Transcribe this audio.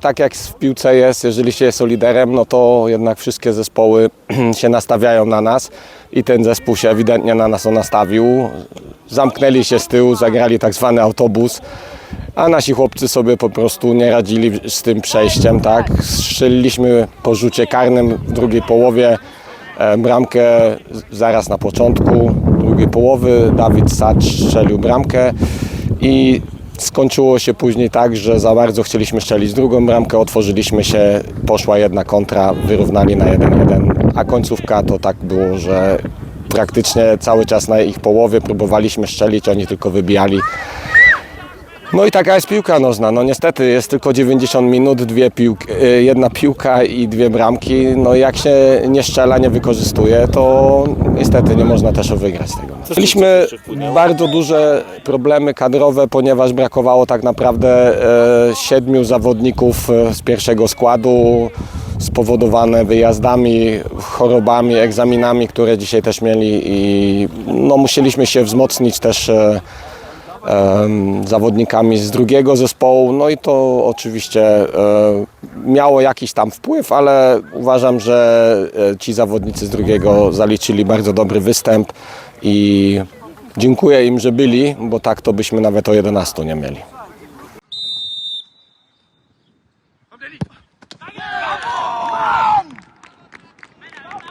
Tak jak w piłce jest, jeżeli się jest liderem, no to jednak wszystkie zespoły się nastawiają na nas i ten zespół się ewidentnie na nas nastawił. Zamknęli się z tyłu, zagrali tak zwany autobus, a nasi chłopcy sobie po prostu nie radzili z tym przejściem, tak. Strzeliliśmy po rzucie karnym w drugiej połowie e, bramkę zaraz na początku drugiej połowy. Dawid Sacz strzelił bramkę i skończyło się później tak, że za bardzo chcieliśmy strzelić drugą bramkę, otworzyliśmy się, poszła jedna kontra, wyrównali na 1-1, a końcówka to tak było, że praktycznie cały czas na ich połowie próbowaliśmy strzelić, oni tylko wybijali. No i taka jest piłka nożna. No niestety jest tylko 90 minut, dwie piłki, y, jedna piłka i dwie bramki. No jak się nie strzela, nie wykorzystuje, to niestety nie można też wygrać tego. Mieliśmy bardzo duże problemy kadrowe, ponieważ brakowało tak naprawdę e, siedmiu zawodników e, z pierwszego składu spowodowane wyjazdami, chorobami, egzaminami, które dzisiaj też mieli i no, musieliśmy się wzmocnić też e, zawodnikami z drugiego zespołu. No i to oczywiście e, miało jakiś tam wpływ, ale uważam, że e, ci zawodnicy z drugiego zaliczyli bardzo dobry występ i dziękuję im, że byli, bo tak to byśmy nawet o 11 nie mieli.